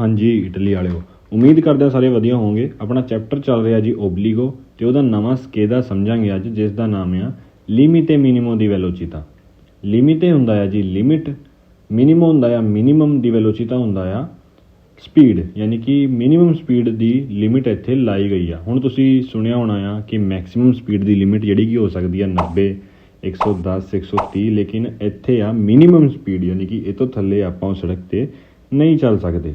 ਹਾਂਜੀ, ਇਟਲੀ ਵਾਲਿਓ। ਉਮੀਦ ਕਰਦੇ ਹਾਂ ਸਾਰੇ ਵਧੀਆ ਹੋਵੋਗੇ। ਆਪਣਾ ਚੈਪਟਰ ਚੱਲ ਰਿਹਾ ਜੀ ਓਬਲੀਗੋ ਤੇ ਉਹਦਾ ਨਵਾਂ ਸਕੇਦਾ ਸਮਝਾਂਗੇ ਅੱਜ ਜਿਸ ਦਾ ਨਾਮ ਆ ਲਿਮਿਟੇ ਮਿਨੀਮੋ ਦੀ ਵੈਲੋਚਿਤਾ ਲਿਮਿਟੇ ਹੁੰਦਾ ਆ ਜੀ ਲਿਮਿਟ ਮਿਨੀਮੋ ਹੁੰਦਾ ਆ ਮਿਨੀਮਮ ਦੀ ਵੈਲੋਚਿਤਾ ਹੁੰਦਾ ਆ ਸਪੀਡ ਯਾਨੀ ਕਿ ਮਿਨੀਮਮ ਸਪੀਡ ਦੀ ਲਿਮਿਟ ਇੱਥੇ ਲਾਈ ਗਈ ਆ। ਹੁਣ ਤੁਸੀਂ ਸੁਣਿਆ ਹੋਣਾ ਆ ਕਿ ਮੈਕਸਿਮਮ ਸਪੀਡ ਦੀ ਲਿਮਿਟ ਜਿਹੜੀ ਕਿ ਹੋ ਸਕਦੀ ਆ 90 110 130 ਲੇਕਿਨ ਇੱਥੇ ਆ ਮਿਨੀਮਮ ਸਪੀਡ ਯਾਨੀ ਕਿ ਇਹ ਤੋਂ ਥੱਲੇ ਆਪਾਂ ਉਸ ਸੜਕ ਤੇ ਨਹੀਂ ਚੱਲ ਸਕਦੇ।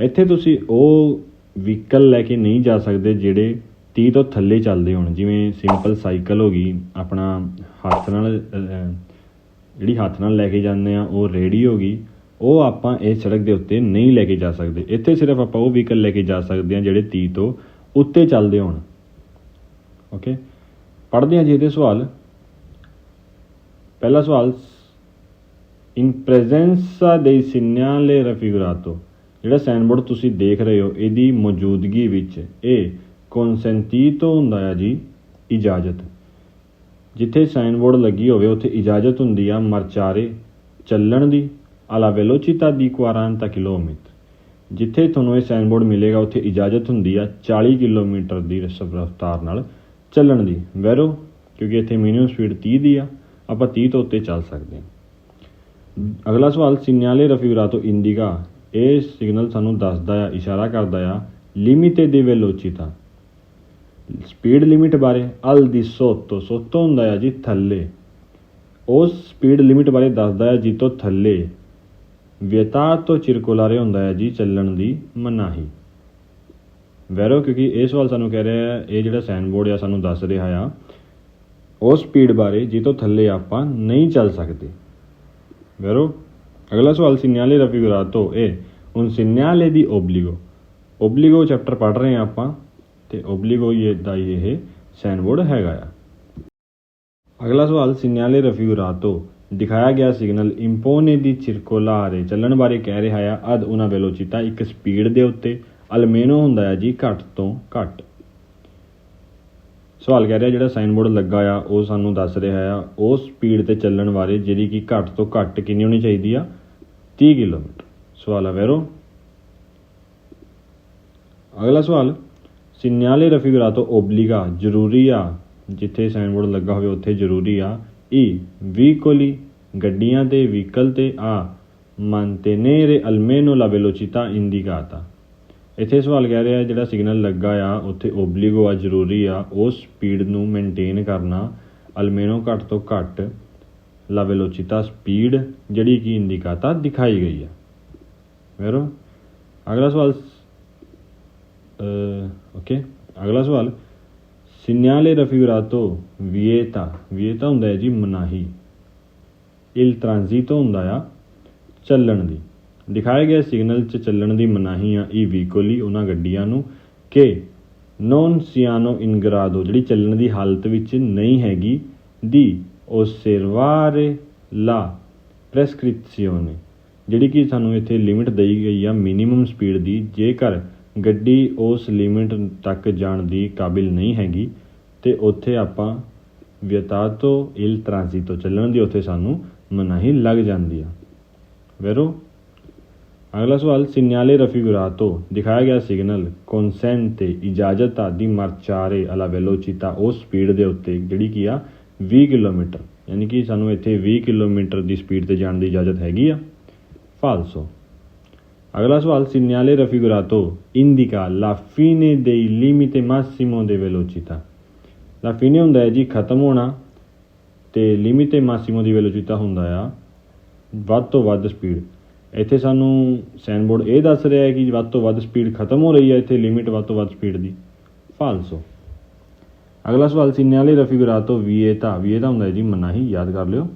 ਇੱਥੇ ਤੁਸੀਂ ਉਹ ਵਹੀਕਲ ਲੈ ਕੇ ਨਹੀਂ ਜਾ ਸਕਦੇ ਜਿਹੜੇ 30 ਤੋਂ ਥੱਲੇ ਚੱਲਦੇ ਹੋਣ, ਜਿਵੇਂ ਸਿੰਪਲ ਸਾਈਕਲ ਹੋ ਗਈ, ਆਪਣਾ ਹੱਥ ਨਾਲ ਜਿਹੜੀ ਹੱਥ ਨਾਲ ਲੈ ਕੇ ਜਾਂਦੇ ਆ, ਉਹ ਰੇੜੀ ਹੋ ਗਈ, ਉਹ ਆਪਾਂ ਇਸ ਸੜਕ ਦੇ ਉੱਤੇ ਨਹੀਂ ਲੈ ਕੇ ਜਾ ਸਕਦੇ। ਇੱਥੇ ਸਿਰਫ ਆਪਾਂ ਉਹ ਵਹੀਕਲ ਲੈ ਕੇ ਜਾ ਸਕਦੇ ਆ ਜਿਹੜੇ 30 ਤੋਂ ਉੱਤੇ ਚੱਲਦੇ ਹੋਣ। ਓਕੇ ਪੜ੍ਹਦੇ ਹਾਂ ਜੀ ਇਹਦੇ ਸਵਾਲ। ਪਹਿਲਾ ਸਵਾਲ ਇਨ ਪ੍ਰੈਜ਼ੈਂਸਾ dei segnale raffigurato ਜਿਹੜਾ ਸਾਈਨਬੋਰਡ ਤੁਸੀਂ ਦੇਖ ਰਹੇ ਹੋ, ਇਹਦੀ ਮੌਜੂਦਗੀ ਵਿੱਚ ਇਹ ਕਨਸੈਂਟੀਟੋ ਹੁੰਦਾ ਆ ਜੀ, ਇਜਾਜ਼ਤ। ਜਿੱਥੇ ਸਾਈਨਬੋਰਡ ਲੱਗੀ ਹੋਵੇ, ਉੱਥੇ ਇਜਾਜ਼ਤ ਹੁੰਦੀ ਆ ਮਰਚਾਰੇ ਚੱਲਣ ਦੀ alla velocità di 40 ਕਿਲੋਮੀਟਰ। ਜਿੱਥੇ ਤੁਹਾਨੂੰ ਇਹ ਸਾਈਨਬੋਰਡ ਮਿਲੇਗਾ, ਉੱਥੇ ਇਜਾਜ਼ਤ ਹੁੰਦੀ ਆ 40 ਕਿਲੋਮੀਟਰ ਦੀ ਰਸ- ਰਫ਼ਤਾਰ ਨਾਲ ਚੱਲਣ ਦੀ। ਵੈਰੋ, ਕਿਉਂਕਿ ਇੱਥੇ ਮਿਨੀਮਮ ਸਪੀਡ 30 ਦੀ ਆ, ਆਪਾਂ 30 ਤੋਂ ਉੱਤੇ ਚੱਲ ਸਕਦੇ ਹਾਂ। ਅਗਲਾ ਸਵਾਲ, ਸਿੰਨਿਆਲੇ ਰਫੀਵਰਾ ਤੋਂ ਇੰਡੀਗਾ ਇਹ ਸਿਗਨਲ ਸਾਨੂੰ ਦੱਸਦਾ ਆ, ਇਸ਼ਾਰਾ ਕਰਦਾ ਆ ਲਿਮਿਟੇ ਦੀ ਵੈਲੋਚਿਤਾ ਸਪੀਡ ਲਿਮਿਟ ਬਾਰੇ ਅਲ ਦੀ ਸੋਤੋ ਸੋਤੋ ਹੁੰਦਾ ਆ ਜੀ ਥੱਲੇ। ਉਸ ਸਪੀਡ ਲਿਮਿਟ ਬਾਰੇ ਦੱਸਦਾ ਆ, ਜੀ ਤੋਂ ਥੱਲੇ। ਵਿਅਤਾਤੋ ਚਿਰਕੁਲਾਰੇ ਹੁੰਦਾ ਹੈ ਜੀ ਚੱਲਣ ਦੀ ਮਨਾਹੀ। ਵੈਰੋ, ਕਿਉਂਕਿ ਇਹ ਸਵਾਲ ਸਾਨੂੰ ਕਹਿ ਰਿਹਾ ਹੈ ਇਹ ਜਿਹੜਾ ਸਾਈਨ ਬੋਰਡ ਆ ਸਾਨੂੰ ਦੱਸ ਰਿਹਾ ਆ, ਉਹ ਸਪੀਡ ਬਾਰੇ, ਜੀ ਤੋਂ ਥੱਲੇ ਆਪਾਂ ਨਹੀਂ ਚੱਲ ਸਕਦੇ। ਵੈਰੋ ਅਗਲਾ ਸਵਾਲ ਸਿਗਨਲੇ ਰਫੀਗੁਰਾਤੋ ਇਹ। un segnale di obbligo obbligo chapter ਪੜ੍ਹ ਰਹੇ ਆ ਆਪਾਂ ਤੇ ਓਬਲੀਗੋ ਇਹ ਦਾ ਇਹ ਸਾਈਨ ਬੋਰਡ ਹੈਗਾ ਆ। ਅਗਲਾ ਸਵਾਲ ਸਿਗਨਲੇ ਰਫੀਗੁਰਾਤੋ ਦਿਖਾਇਆ ਗਿਆ ਸਿਗਨਲ ਇੰਪੋਨੇ ਦੀ ਚਿਰਕੋਲਾਰੇ ਚੱਲਣ ਬਾਰੇ ਕਹਿ ਰਿਹਾ ਆ। ਅਦ una velocità ਇੱਕ ਸਪੀਡ ਦੇ ਉੱਤੇ। ਅਲਮੇਨੋ ਹੁੰਦਾ ਹੈ ਜੀ ਘੱਟ ਤੋਂ ਘੱਟ। ਸਵਾਲ ਕਹਿ ਰਿਹਾ ਜਿਹੜਾ ਸਾਈਨ ਬੋਰਡ ਲੱਗਾ ਆ, ਉਹ ਸਾਨੂੰ ਦੱਸ ਰਿਹਾ ਆ, ਉਹ ਸਪੀਡ ਤੇ ਚੱਲਣ ਬਾਰੇ ਜਿਹੜੀ ਕਿ ਘੱਟ ਤੋਂ ਘੱਟ ਕਿੰਨੀ ਹੋਣੀ ਚਾਹੀਦੀ ਆ? 30 ਕਿਲੋਮੀਟਰ ਸਵਾਲ ਆ ਵੈਰੋ ਅਗਲਾ ਸਵਾਲ ਸਿਗਨਲੇ ਤੋਂ ਓਬਲੀਗਾ ਜ਼ਰੂਰੀ ਆ ਜਿੱਥੇ ਸਾਈਨ ਬੋਰਡ ਲੱਗਾ ਹੋਵੇ, ਉੱਥੇ ਜ਼ਰੂਰੀ ਆ। ਈ, ਵੀਕੋਲੀ, ਗੱਡੀਆਂ ਤੇ ਵਹੀਕਲ ਤੇ, ਆ। mantenere almeno la velocità indicata ਇੱਥੇ ਸਵਾਲ ਕਹਿ ਰਿਹਾ, ਜਿਹੜਾ ਸਿਗਨਲ ਲੱਗਾ ਆ, ਉੱਥੇ ਓਬਲੀਗੋ ਆ, ਜ਼ਰੂਰੀ ਆ। ਉਸ ਸਪੀਡ ਨੂੰ ਮੇਨਟੇਨ ਕਰਨਾ ਅਲਮੇਨੋ ਘੱਟ ਤੋਂ ਘੱਟ ਲਾ ਵੈਲੋਚਿਟਾ ਸਪੀਡ ਜਿਹੜੀ ਕਿ ਇੰਡੀਕਾਤਾ ਦਿਖਾਈ ਗਈ ਆ ਵੈਰੋ ਅਗਲਾ ਸਵਾਲ ਓਕੇ ਅਗਲਾ ਸਵਾਲ ਸਿਗਨਲੇ ਰਫੀਗੁਰਾਤੋ ਵੀਏਤਾ ਵੀਏਤਾ ਹੁੰਦਾ ਹੈ ਜੀ ਮਨਾਹੀ, ਇਲ ਟ੍ਰਾਂਜ਼ਿਟੋ ਹੁੰਦਾ ਆ ਚੱਲਣ ਦੀ। ਦਿਖਾਏ ਗਏ ਸਿਗਨਲ 'ਚ ਚੱਲਣ ਦੀ ਮਨਾਹੀ ਆ ਈ ਵੀਕੋਲੀ ਉਹਨਾਂ ਗੱਡੀਆਂ ਨੂੰ, ਕਿ ਨੋਨ ਸਿਆਨੋ ਇਨਗਰਾਦੋ ਜਿਹੜੀ ਚੱਲਣ ਦੀ ਹਾਲਤ ਵਿੱਚ ਨਹੀਂ ਹੈਗੀ, ਦੀ osservare la prescrizione, ਜਿਹੜੀ ਕਿ ਸਾਨੂੰ ਇੱਥੇ ਲਿਮਿਟ ਦਈ ਗਈ ਆ ਮਿਨੀਮਮ ਸਪੀਡ ਦੀ, ਜੇਕਰ ਗੱਡੀ ਉਸ ਲਿਮਿਟ ਤੱਕ ਜਾਣ ਦੀ ਕਾਬਿਲ ਨਹੀਂ ਹੈਗੀ, ਤੇ ਉੱਥੇ ਆਪਾਂ ਵਿਅਤਾਤੋ ਇਲ ਟ੍ਰਾਂਜ਼ਿਟੋ ਚੱਲਣ ਦੀ ਉੱਥੇ ਸਾਨੂੰ ਮਨਾਹੀ ਲੱਗ ਜਾਂਦੀ ਆ। ਵੈਰੋ, ਅਗਲਾ ਸਵਾਲ, ਸਿਗਨਲੇ ਰਫੀਗੁਰਾਤੋ ਦਿਖਾਇਆ ਗਿਆ ਸਿਗਨਲ, ਕਨਸੈਂਟ, ਇਜਾਜ਼ਤ ਆਦਿ ਮਰਚਾਰੇ, ਅਲਾ ਵੈਲੋਚਿਤਾ, ਉਸ ਸਪੀਡ ਦੇ ਉੱਤੇ, ਜਿਹੜੀ ਕੀ ਆ 20 ਕਿਲੋਮੀਟਰ, ਯਾਨੀ ਕਿ ਸਾਨੂੰ ਇੱਥੇ 20 ਕਿਲੋਮੀਟਰ ਦੀ ਸਪੀਡ ਤੇ ਜਾਣ ਦੀ ਇਜਾਜ਼ਤ ਹੈਗੀ ਆ। ਫਾਲਸੋ। ਅਗਲਾ ਸਵਾਲ ਸਿਗਨਲੇ ਰਫੀਗੁਰਾਤੋ ਇੰਡੀਕਾ ਲਾ ਫੀਨੇ dei limite massimo de velocità ਲਾ ਫੀਨੇ ਹੁੰਦਾ ਹੈ ਜੀ, ਖਤਮ ਹੋਣਾ ਤੇ ਲਿਮਿਟੇ ਮਾਸੀਮੋ ਦੀ ਵੈਲੋਚਿਤਾ ਹੁੰਦਾ ਆ, ਵੱਧ ਤੋਂ ਵੱਧ ਸਪੀਡ ਇੱਥੇ ਸਾਨੂੰ ਸਾਈਨ ਬੋਰਡ ਇਹ ਦੱਸ ਰਿਹਾ ਹੈ ਕਿ ਵੱਧ ਤੋਂ ਵੱਧ ਸਪੀਡ ਖਤਮ ਹੋ ਰਹੀ ਹੈ ਇੱਥੇ ਲਿਮਿਟ ਵੱਧ ਤੋਂ ਵੱਧ ਸਪੀਡ ਦੀ। ਫਾਲਸੋ। ਅਗਲਾ ਸਵਾਲ ਸਿਗਨਲੇ ਰਫੀਗੁਰਾਤੋ ਵੀਏਤਾ ਵੀਏਤਾ ਹੁੰਦਾ ਹੈ ਜੀ ਮਨਾਹੀ ਯਾਦ ਕਰ ਲਿਓ।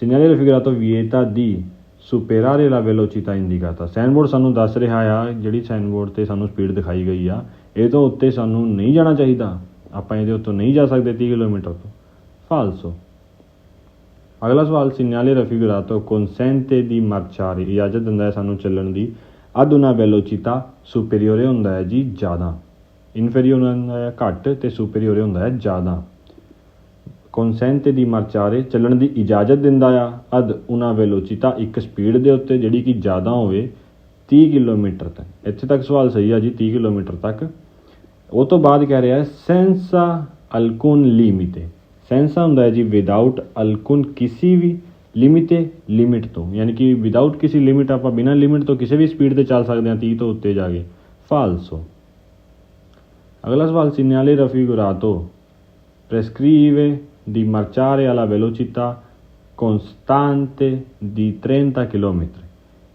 ਸਿਗਨਲੇ ਤੋਂ ਵੀਏਤਾ ਦੀ ਸੁਪੇਰਾਰੇ ਲਾ ਵੈਲੋਚਿਤਾ ਇੰਡੀਕਾਤਾ ਸਾਈਨ ਬੋਰਡ ਸਾਨੂੰ ਦੱਸ ਰਿਹਾ ਆ, ਜਿਹੜੀ ਸਾਈਨ ਬੋਰਡ ਤੇ ਸਾਨੂੰ ਸਪੀਡ ਦਿਖਾਈ ਗਈ ਆ, ਇਹ ਤੋਂ ਉੱਤੇ ਸਾਨੂੰ ਨਹੀਂ ਜਾਣਾ ਚਾਹੀਦਾ। ਆਪਾਂ ਇਹਦੇ ਉੱਤੋਂ ਨਹੀਂ ਜਾ ਸਕਦੇ 30 ਕਿਲੋਮੀਟਰ ਤੋਂ। ਫਾਲਸੋ। ਅਗਲਾ ਸਵਾਲ ਸਿਗਨਲੇ ਰਫੀਗੁਰਾਤੋ consente ਦੀ marciare ਇਜਾਜ਼ਤ ਦਿੰਦਾ ਹੈ ਸਾਨੂੰ ਚੱਲਣ ਦੀ। ad una velocità superiore ਹੁੰਦਾ ਹੈ ਜੀ, ਜ਼ਿਆਦਾ। ਇਨਫੀਰੀਅਰ ਹੁੰਦਾ ਹੈ ਘੱਟ ਤੇ ਸੁਪੀਰੀਅਰ ਹੁੰਦਾ ਹੈ ਜ਼ਿਆਦਾ। consente di marciare ਚੱਲਣ ਦੀ ਇਜਾਜ਼ਤ ਦਿੰਦਾ ਆ। ad ਉਹਨਾਂ velocità ਇੱਕ ਸਪੀਡ ਦੇ ਉੱਤੇ ਜਿਹੜੀ ਕਿ ਜ਼ਿਆਦਾ ਹੋਵੇ 30 ਕਿਲੋਮੀਟਰ ਤੱਕ। ਇੱਥੇ ਤੱਕ ਸਵਾਲ ਸਹੀ ਆ ਜੀ 30 ਕਿਲੋਮੀਟਰ ਤੱਕ। ਉਹ ਤੋਂ ਬਾਅਦ ਕਹਿ ਰਿਹਾ ਸੈਂਸਾ ਅਲਕੁਨ ਲਿਮਿਟੇ ਸੈਂਸਾ ਹੁੰਦਾ ਹੈ ਜੀ ਵਿਦਆਊਟ ਅਲਕੁਨ ਕਿਸੇ ਵੀ ਲਿਮਿਟੇ ਲਿਮਿਟ ਤੋਂ। ਯਾਨੀ ਕਿ ਵਿਦਆਊਟ ਕਿਸੇ ਲਿਮਿਟ ਆਪਾਂ ਬਿਨਾਂ ਲਿਮਿਟ ਤੋਂ ਕਿਸੇ ਵੀ ਸਪੀਡ ਤੇ ਚੱਲ ਸਕਦੇ ਹਾਂ 30 ਤੋਂ ਉੱਤੇ ਜਾ ਕੇ। ਫਾਲਸੋ। ਅਗਲਾ ਸਵਾਲ ਸੀਨਿਆਲੇ raffigurato prescrive di marciare alla velocità costante ਦੀ 30 ਕਿਲੋਮੀਟਰ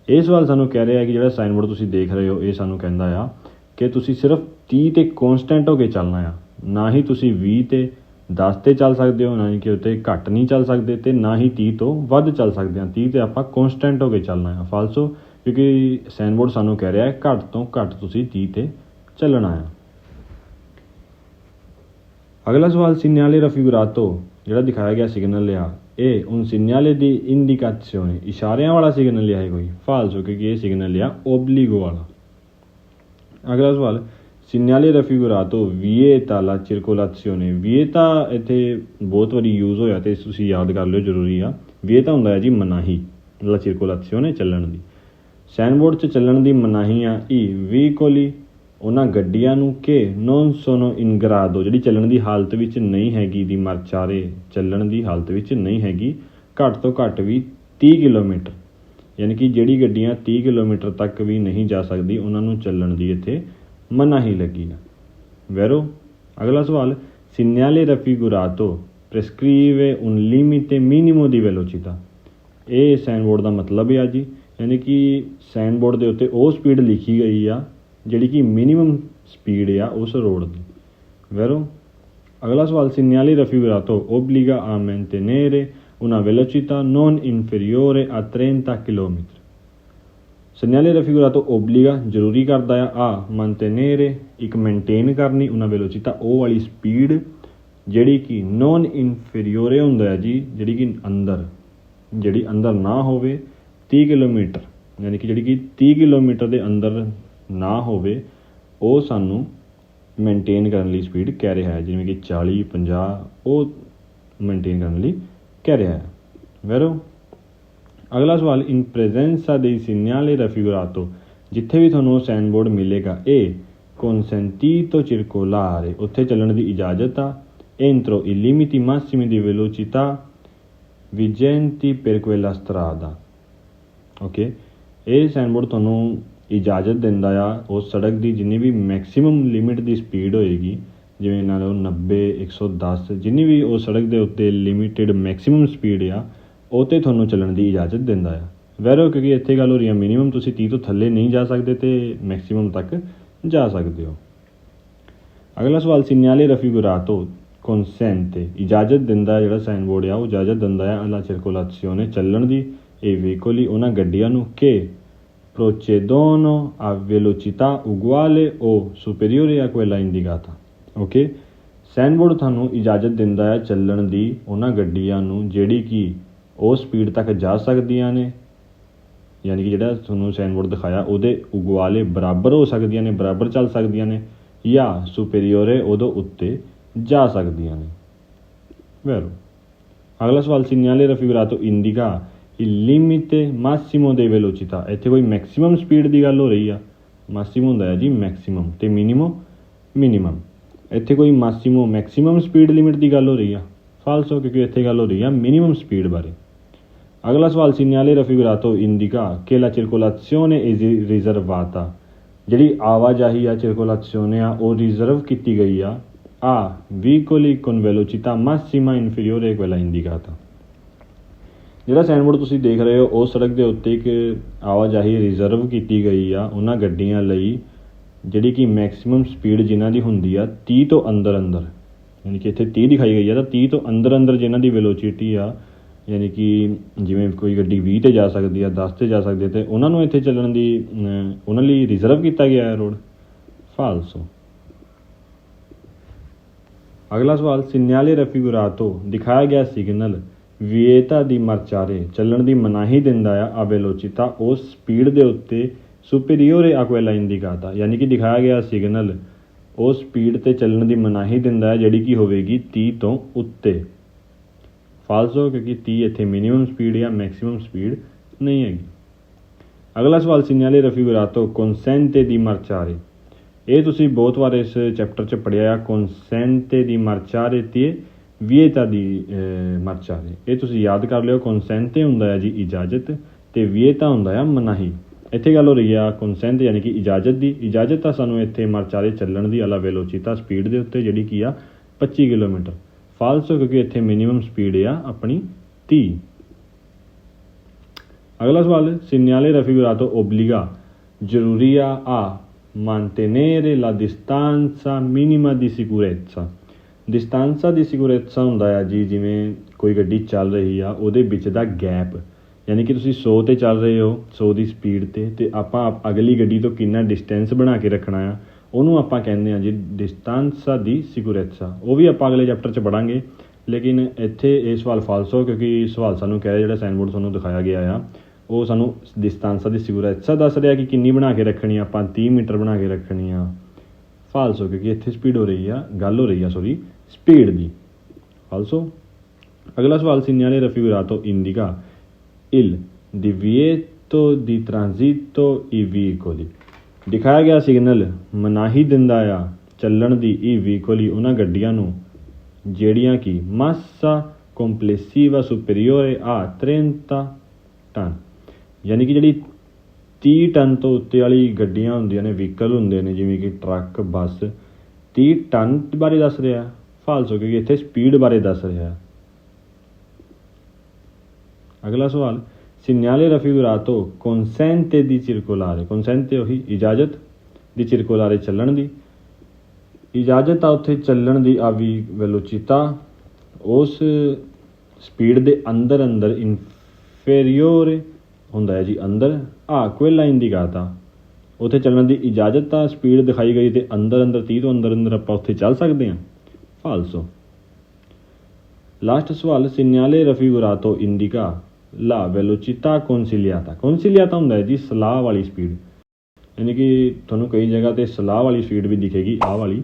ਇਹ ਸਵਾਲ ਸਾਨੂੰ ਕਹਿ ਰਿਹਾ ਹੈ ਕਿ ਜਿਹੜਾ ਸਾਈਨ ਬੋਰਡ ਤੁਸੀਂ ਦੇਖ ਰਹੇ ਹੋ, ਇਹ ਸਾਨੂੰ ਕਹਿੰਦਾ ਆ ਕਿ ਤੁਸੀਂ ਸਿਰਫ 30 ਤੇ ਕਨਸਟੈਂਟ ਹੋ ਕੇ ਚੱਲਣਾ ਆ। ਨਾ ਹੀ ਤੁਸੀਂ 20 ਤੇ 10 ਤੇ ਚੱਲ ਸਕਦੇ ਹੋ, ਨਾ ਹੀ ਕਿ ਉੱਤੇ ਘੱਟ ਨਹੀਂ ਚੱਲ ਸਕਦੇ ਤੇ ਨਾ ਹੀ 30 ਤੋਂ ਵੱਧ ਚੱਲ ਸਕਦੇ ਹਾਂ। 30 ਤੇ ਆਪਾਂ ਕਨਸਟੈਂਟ ਹੋ ਕੇ ਚੱਲਣਾ ਆ। ਫਾਲਸੋ, ਕਿਉਂਕਿ ਸਾਈਨ ਬੋਰਡ ਸਾਨੂੰ ਕਹਿ ਰਿਹਾ ਹੈ ਘੱਟ ਤੋਂ ਘੱਟ ਤੁਸੀਂ 30 ਤੇ ਚੱਲਣਾ ਆ। ਅਗਲਾ ਸਵਾਲ ਸੀਨਿਆਲੇ raffigurato ਜਿਹੜਾ ਦਿਖਾਇਆ ਗਿਆ ਸਿਗਨਲ ਲਿਆ। ਇਹ un segnale di indicazione ਇਸ਼ਾਰਿਆਂ ਵਾਲਾ ਸਿਗਨਲ ਲਿਆ ਹੈ ਕੋਈ। ਫਾਲਸੋ, ਕਿਉਂਕਿ ਇਹ ਸਿਗਨਲ ਲਿਆ ਓਬਲੀਗੋ ਵਾਲਾ। ਅਗਲਾ ਸਵਾਲ segnale raffigurato vieta la circolazione vieta ਇੱਥੇ ਬਹੁਤ ਵਾਰੀ ਯੂਜ਼ ਹੋਇਆ ਤੇ ਤੁਸੀਂ ਯਾਦ ਕਰ ਲਿਓ, ਜ਼ਰੂਰੀ ਆ। vieta ਹੁੰਦਾ ਹੈ ਜੀ ਮਨਾਹੀ la circolazione ਚੱਲਣ ਦੀ। ਸਾਈਨਬੋਰਡ 'ਚ ਚੱਲਣ ਦੀ ਮਨਾਹੀ ਆ, ਈ, ਵੀ ਕੋਲੀ ਉਹਨਾਂ ਗੱਡੀਆਂ ਨੂੰ ਕਿ non ਸੋਨੋ in grado ਜਿਹੜੀ ਚੱਲਣ ਦੀ ਹਾਲਤ ਵਿੱਚ ਨਹੀਂ ਹੈਗੀ ਦੀ ਮਰਚਾਰੇ, ਚੱਲਣ ਦੀ ਹਾਲਤ ਵਿੱਚ ਨਹੀਂ ਹੈਗੀ, ਘੱਟ ਤੋਂ ਘੱਟ ਵੀ 30 ਕਿਲੋਮੀਟਰ। ਯਾਨੀ ਕਿ ਜਿਹੜੀ ਗੱਡੀਆਂ 30 ਕਿਲੋਮੀਟਰ ਤੱਕ ਵੀ ਨਹੀਂ ਜਾ ਸਕਦੀ, ਉਹਨਾਂ ਨੂੰ ਚੱਲਣ ਦੀ ਇੱਥੇ ਮਨਾਹੀ ਲੱਗੀ ਆ। ਵੈਰੋ, ਅਗਲਾ ਸਵਾਲ segnale raffigurato prescrive un limite minimo ਦੀ ਵੈਲੋਚਿਤਾ ਇਹ ਸਾਈਨ ਬੋਰਡ ਦਾ ਮਤਲਬ ਹੈ ਜੀ, ਯਾਨੀ ਕਿ ਸਾਈਨ ਬੋਰਡ ਦੇ ਉੱਤੇ ਉਹ ਸਪੀਡ ਲਿਖੀ ਗਈ ਆ ਜਿਹੜੀ ਕਿ ਮਿਨੀਮਮ ਸਪੀਡ ਆ ਉਸ ਰੋਡ ਦੀ ਵੈਰੋ ਅਗਲਾ ਸਵਾਲ ਸਿਗਨਿਆਲੀ ਰਫਿਬਰਾਤੋ ਓਬਲੀਗਾ ਆ ਮੈਂਟੇਨੇਰੇ una velocità non inferiore a 30 km signal ਰਫਿਗੁਰਾ ਤੋਂ ਓਬਲੀਗਾ ਜ਼ਰੂਰੀ ਕਰਦਾ ਆ ਆ ਮੈਂਟੇਨੇਰੇ ਇੱਕ ਮੇਨਟੇਨ ਕਰਨੀ ਉਹਨਾਂ ਵੈਲੋਸਿਟਾ ਉਹ ਵਾਲੀ ਸਪੀਡ ਜਿਹੜੀ ਕਿ ਨੋਨ ਇਨਫੀਰੀਓਰੇ ਹੁੰਦਾ ਹੈ ਜੀ ਜਿਹੜੀ ਕਿ ਅੰਦਰ ਜਿਹੜੀ ਅੰਦਰ ਨਾ ਹੋਵੇ 30 ਕਿਲੋਮੀਟਰ ਯਾਨੀ ਕਿ ਜਿਹੜੀ ਕਿ 30 ਕਿਲੋਮੀਟਰ ਦੇ ਅੰਦਰ ਨਾ ਹੋਵੇ, ਉਹ ਸਾਨੂੰ ਮੇਨਟੇਨ ਕਰਨ ਲਈ ਸਪੀਡ ਕਹਿ ਰਿਹਾ ਹੈ। ਜਿਵੇਂ ਕਿ 40 50 ਉਹ ਮੇਨਟੇਨ ਕਰਨ ਲਈ ਕਹਿ ਰਿਹਾ ਹੈ। ਵੈਰੋ, ਅਗਲਾ ਸਵਾਲ ਇਨ ਪ੍ਰੈਜ਼ੈਂਸਾ dei segnali raffigurato, ਜਿੱਥੇ ਵੀ ਤੁਹਾਨੂੰ ਸਾਈਨ ਬੋਰਡ ਮਿਲੇਗਾ ਇਹ consentito circolare, ਉੱਥੇ ਚੱਲਣ ਦੀ ਇਜਾਜ਼ਤ ਆ। Entro i limiti massimi di velocità, vigenti per quella strada okay ਇਹ ਸਾਈਨ ਬੋਰਡ ਤੁਹਾਨੂੰ ਇਜਾਜ਼ਤ ਦਿੰਦਾ ਆ ਉਸ ਸੜਕ ਦੀ ਜਿੰਨੀ ਵੀ ਮੈਕਸਿਮਮ ਲਿਮਿਟ ਦੀ ਸਪੀਡ ਹੋਏਗੀ, ਜਿਵੇਂ ਇਹਨਾਂ ਲਓ 90 110 ਜਿੰਨੀ ਵੀ ਉਸ ਸੜਕ ਦੇ ਉੱਤੇ ਲਿਮਿਟਿਡ ਮੈਕਸਿਮਮ ਸਪੀਡ ਆ, ਉਹ ਤੇ ਤੁਹਾਨੂੰ ਚੱਲਣ ਦੀ ਇਜਾਜ਼ਤ ਦਿੰਦਾ ਆ। ਵੈਰੋ, ਕਿਉਂਕਿ ਇੱਥੇ ਗੱਲ ਹੋ ਰਹੀ ਹੈ ਮਿਨੀਮਮ ਤੁਸੀਂ 30 ਤੋਂ ਥੱਲੇ ਨਹੀਂ ਜਾ ਸਕਦੇ ਤੇ ਮੈਕਸਿਮਮ ਤੱਕ ਜਾ ਸਕਦੇ ਹੋ। ਅਗਲਾ ਸਵਾਲ segnale raffigurato consente ਇਜਾਜ਼ਤ ਦਿੰਦਾ ਜਿਹੜਾ ਸਾਈਨ ਬੋਰਡ ਆ, ਉਹ ਇਜਾਜ਼ਤ ਦਿੰਦਾ ਹੈ alla circolazione ਚੱਲਣ ਦੀ, ਇਹ veicoli ਉਹਨਾਂ ਗੱਡੀਆਂ ਨੂੰ ਕਿ procedono a velocità uguale o superiore a quella indicata okay sign board ਤੁਹਾਨੂੰ ਇਜਾਜ਼ਤ ਦਿੰਦਾ ਹੈ ਚੱਲਣ ਦੀ ਉਹਨਾਂ ਗੱਡੀਆਂ ਨੂੰ, ਜਿਹੜੀ ਕਿ ਉਹ ਸਪੀਡ ਤੱਕ ਜਾ ਸਕਦੀਆਂ ਨੇ, ਯਾਨੀ ਕਿ ਜਿਹੜਾ ਤੁਹਾਨੂੰ ਸਾਈਨ ਬੋਰਡ ਦਿਖਾਇਆ, ਉਹਦੇ ਉਗਵਾਲੇ ਬਰਾਬਰ ਹੋ ਸਕਦੀਆਂ ਨੇ, ਬਰਾਬਰ ਚੱਲ ਸਕਦੀਆਂ ਨੇ, ਜਾਂ ਸੁਪੀਰੀਅਰ ਉਹਦੇ ਉੱਤੇ ਜਾ ਸਕਦੀਆਂ ਨੇ। ਵੈਰੋ ਅਗਲਾ ਸਵਾਲ segnale raffigurato indica il limite massimo di velocità ਇੱਥੇ ਕੋਈ ਮੈਕਸਿਮਮ ਸਪੀਡ ਦੀ ਗੱਲ ਹੋ ਰਹੀ ਆ ਮਾਸਿਮਮ ਹੁੰਦਾ ਹੈ ਜੀ ਮੈਕਸਿਮਮ ਤੇ ਮਿਨੀਮਮ ਮਿਨੀਮਮ ਇੱਥੇ ਕੋਈ ਮਾਸਿਮੋ ਮੈਕਸਿਮਮ ਸਪੀਡ ਲਿਮਿਟ ਦੀ ਗੱਲ ਹੋ ਰਹੀ ਆ ਫਾਲਸੋ ਕਿਉਂਕਿ ਇੱਥੇ ਗੱਲ ਹੋ ਰਹੀ ਆ ਮਿਨੀਮਮ ਸਪੀਡ ਬਾਰੇ ਅਗਲਾ ਸਵਾਲ segnale raffigurato indica che la circolazione è riservata ਜਿਹੜੀ ਆਵਾਜਾਈ ਆ circolazione ਆ ਉਹ ਰਿਜ਼ਰਵ ਕੀਤੀ ਗਈ ਆ ਆ veicoli con velocità massima inferiore a quella indicata ਜਿਹੜਾ ਸਾਈਨ ਬੋਰਡ ਤੁਸੀਂ ਦੇਖ ਰਹੇ ਹੋ ਉਸ ਸੜਕ ਦੇ ਉੱਤੇ ਇੱਕ ਆਵਾਜਾਈ ਰਿਜ਼ਰਵ ਕੀਤੀ ਗਈ ਆ। ਉਹਨਾਂ ਗੱਡੀਆਂ ਲਈ ਜਿਹੜੀ ਕਿ ਮੈਕਸਿਮਮ ਸਪੀਡ ਜਿਨ੍ਹਾਂ ਦੀ ਹੁੰਦੀ ਆ 30 ਤੋਂ ਅੰਦਰ ਅੰਦਰ, ਯਾਨੀ ਕਿ ਇੱਥੇ 30 ਦਿਖਾਈ ਗਈ ਆ, ਤਾਂ 30 ਤੋਂ ਅੰਦਰ ਅੰਦਰ ਜਿਨ੍ਹਾਂ ਦੀ ਵੈਲੋਸਿਟੀ ਆ, ਯਾਨੀ ਕਿ ਜਿਵੇਂ ਕੋਈ ਗੱਡੀ 20 ਤੇ ਜਾ ਸਕਦੀ ਆ 10 ਤੇ ਜਾ ਸਕਦੀ ਆ, ਤੇ ਉਹਨਾਂ ਨੂੰ ਇੱਥੇ ਚੱਲਣ ਦੀ ਉਹਨਾਂ ਲਈ ਰਿਜ਼ਰਵ ਕੀਤਾ ਗਿਆ ਹੈ ਰੋਡ ਫਾਲਸੋ। ਅਗਲਾ ਸਵਾਲ segnale raffigurato ਦਿਖਾਇਆ ਗਿਆ ਸਿਗਨਲ ਵਿਏਤਾ ਦੀ ਮਰਚਾਰੇ ਚੱਲਣ ਦੀ ਮਨਾਹੀ ਦਿੰਦਾ ਆ ਆ ਉਸ ਸਪੀਡ ਦੇ ਉੱਤੇ ਸੁਪੀਰੀਅਰ ਆ ਦੀ ਗਾਤਾ ਯਾਨੀ ਕਿ ਦਿਖਾਇਆ ਗਿਆ ਸਿਗਨਲ ਉਹ ਸਪੀਡ ਤੇ ਚੱਲਣ ਦੀ ਮਨਾਹੀ ਦਿੰਦਾ ਹੈ ਜਿਹੜੀ ਕਿ ਹੋਵੇਗੀ 30 ਤੋਂ ਉੱਤੇ। ਫਾਲਸੋ ਕਿਉਂਕਿ 30 ਇੱਥੇ ਮਿਨੀਮਮ ਸਪੀਡ ਜਾਂ ਮੈਕਸਿਮਮ ਸਪੀਡ ਨਹੀਂ ਹੈਗੀ। ਅਗਲਾ ਸਵਾਲ segnale raffigurato consente ਦੀ ਮਰਚਾਰੇ ਇਹ ਤੁਸੀਂ ਬਹੁਤ ਵਾਰ ਇਸ ਚੈਪਟਰ 'ਚ ਪੜਿਆ ਆ consente ਦੀ marciare ਤੇ vieta ਦੀ ਮਰਚਾ marciare ਇਹ ਤੁਸੀਂ ਯਾਦ ਕਰ ਲਿਓ consente ਹੁੰਦਾ ਹੈ ਜੀ ਇਜਾਜ਼ਤ ਤੇ vieta ਹੁੰਦਾ ਆ ਮਨਾਹੀ। ਇੱਥੇ ਗੱਲ ਹੋ ਰਹੀ ਆ consent ਯਾਨੀ ਕਿ ਇਜਾਜ਼ਤ ਦੀ। ਇਜਾਜ਼ਤ ਤਾਂ ਸਾਨੂੰ ਇੱਥੇ ਮਰਚਾ ਦੇ ਚੱਲਣ ਦੀ ਅਲਾ ਵੈਲੋਚਿਤਾ ਸਪੀਡ ਦੇ ਉੱਤੇ ਜਿਹੜੀ ਕੀ ਆ 25 ਕਿਲੋਮੀਟਰ। ਫਾਲਸੋ ਕਿਉਂਕਿ ਇੱਥੇ ਮਿਨੀਮਮ ਸਪੀਡ ਆ ਆਪਣੀ 30 ਅਗਲਾ ਸਵਾਲ segnale raffigurato ਓਬਲੀਗਾ। ਜ਼ਰੂਰੀ ਆ ਆ mantenere la distanza minima di sicurezza distanza ਦੀ sicurezza ਹੁੰਦਾ ਆ ਜੀ, ਜਿਵੇਂ ਕੋਈ ਗੱਡੀ ਚੱਲ ਰਹੀ ਆ, ਉਹਦੇ ਵਿੱਚ ਦਾ ਗੈਪ। ਯਾਨੀ ਕਿ ਤੁਸੀਂ 100 ਤੇ ਚੱਲ ਰਹੇ ਹੋ 100 ਦੀ ਸਪੀਡ ਤੇ ਤੇ ਆਪਾਂ ਅਗਲੀ ਗੱਡੀ ਤੋਂ ਕਿੰਨਾ ਡਿਸਟੈਂਸ ਬਣਾ ਕੇ ਰੱਖਣਾ ਆ, ਉਹਨੂੰ ਆਪਾਂ ਕਹਿੰਦੇ ਆ ਜੀ distanza di sicurezza ਉਹ ਵੀ ਆਪਾਂ ਅਗਲੇ ਚੈਪਟਰ 'ਚ ਪੜਾਂਗੇ ਲੇਕਿਨ ਇੱਥੇ ਇਹ ਸਵਾਲ ਫਾਲਸੋ ਕਿਉਂਕਿ ਸਵਾਲ ਸਾਨੂੰ ਕਹਿ ਰਿਹਾ ਜਿਹੜਾ ਸਾਈਨਬੋਰਡ ਤੁਹਾਨੂੰ ਦਿਖਾਇਆ ਗਿਆ ਆ, ਉਹ ਸਾਨੂੰ distanza di sicurezza ਦੱਸ ਰਿਹਾ ਕਿ ਕਿੰਨੀ ਬਣਾ ਕੇ ਰੱਖਣੀ ਆ, ਆਪਾਂ 30 ਮੀਟਰ ਬਣਾ ਕੇ ਰੱਖਣੀ ਆ। ਫਾਲਸੋ ਕਿਉਂਕਿ ਇੱਥੇ ਸਪੀਡ ਹੋ ਰਹੀ ਆ, ਗੱਲ ਹੋ ਰਹੀ ਆ ਸੌਰੀ ਸਪੀਡ ਦੀ। ਆਲਸੋ ਅਗਲਾ ਸਵਾਲ segnale raffigurato indica il divieto di transito i veicoli ਦਿਖਾਇਆ ਗਿਆ ਸਿਗਨਲ ਮਨਾਹੀ ਦਿੰਦਾ ਆ, ਚੱਲਣ ਦੀ ਇਹ ਵਹੀਕਲੀ ਉਹਨਾਂ ਗੱਡੀਆਂ ਨੂੰ, ਜਿਹੜੀਆਂ ਕਿ ਮਾਸਾ ਕੰਪਲੈਸਿਵਾ ਸੁਪੀਰੀਓਰੇ ਆ 30 ਟਨ। ਯਾਨੀ ਕਿ ਜਿਹੜੀ 30 ਟਨ ਤੋਂ ਉੱਤੇ ਵਾਲੀ ਗੱਡੀਆਂ ਹੁੰਦੀਆਂ ਨੇ ਵਹੀਕਲ ਹੁੰਦੇ ਨੇ, ਜਿਵੇਂ ਕਿ ਟਰੱਕ ਬੱਸ 30 ਟਨ ਬਾਰੇ ਦੱਸ ਰਿਹਾ। ਫਾਲਸੋ, ਕਿਉਂਕਿ ਇੱਥੇ ਸਪੀਡ ਬਾਰੇ ਦੱਸ ਰਿਹਾ। ਅਗਲਾ ਸਵਾਲ segnale raffigurato consente di circolare consente ਉਹੀ ਇਜਾਜ਼ਤ ਦੀ circolare ਚੱਲਣ ਦੀ। ਇਜਾਜ਼ਤ ਆ ਉੱਥੇ ਚੱਲਣ ਦੀ ਆ ਵੀ ਵੈਲੋਚਿਤਾ ਉਸ ਸਪੀਡ ਦੇ ਅੰਦਰ ਅੰਦਰ ਇਨਫੀਰੀਓਰ ਹੁੰਦਾ ਹੈ ਜੀ, ਅੰਦਰ। ਆ quella indicata ਉੱਥੇ ਚੱਲਣ ਦੀ ਇਜਾਜ਼ਤ ਤਾਂ ਸਪੀਡ ਦਿਖਾਈ ਗਈ ਤੇ ਅੰਦਰ ਅੰਦਰ 30 ਤੋਂ ਅੰਦਰ ਅੰਦਰ ਆਪਾਂ ਉੱਥੇ ਚੱਲ ਸਕਦੇ ਹਾਂ। ਫਾਲਸੋ। ਲਾਸਟ ਸਵਾਲ segnale raffigurato indica la velocità consigliata consigliata ਹੁੰਦਾ ਹੈ ਜੀ ਸਲਾਹ ਵਾਲੀ ਸਪੀਡ। ਯਾਨੀ ਕਿ ਤੁਹਾਨੂੰ ਕਈ ਜਗ੍ਹਾ ਤੇ ਸਲਾਹ ਵਾਲੀ ਸਪੀਡ ਵੀ ਦਿਖੇਗੀ, ਆਹ ਵਾਲੀ।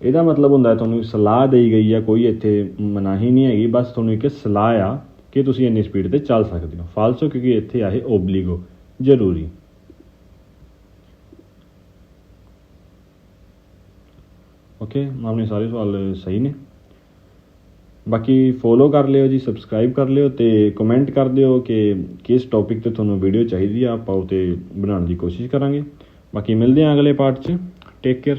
ਇਹਦਾ ਮਤਲਬ ਹੁੰਦਾ ਹੈ ਤੁਹਾਨੂੰ ਸਲਾਹ ਦੇਈ ਗਈ ਹੈ ਕੋਈ ਇੱਥੇ ਮਨਾਹੀ ਨਹੀਂ ਹੈਗੀ, ਬਸ ਤੁਹਾਨੂੰ ਇੱਕ ਸਲਾਹ ਆ ਕਿ ਤੁਸੀਂ ਇੰਨੀ ਸਪੀਡ ਤੇ ਚੱਲ ਸਕਦੇ ਹੋ। ਫਾਲਸੋ ਕਿਉਂਕਿ ਇੱਥੇ ਆਏ ਓਬਲੀਗੋ ਜ਼ਰੂਰੀ। ਓਕੇ ਆਪਣੇ ਸਾਰੇ ਸਵਾਲ ਸਹੀ ਨੇ। ਬਾਕੀ ਫੋਲੋ ਕਰ ਲਿਓ ਜੀ ਸਬਸਕ੍ਰਾਈਬ ਕਰ ਲਿਓ ਤੇ ਕਮੈਂਟ ਕਰ ਦਿਓ ਕਿ ਕਿਸ ਟੌਪਿਕ ਤੇ ਤੁਹਾਨੂੰ ਵੀਡੀਓ ਚਾਹੀਦੀ ਆ, ਆਪਾਂ ਉਹ ਤੇ ਬਣਾਉਣ ਦੀ ਕੋਸ਼ਿਸ਼ ਕਰਾਂਗੇ। ਬਾਕੀ ਮਿਲਦੇ ਹਾਂ ਅਗਲੇ ਪਾਰਟ 'ਚ। Take care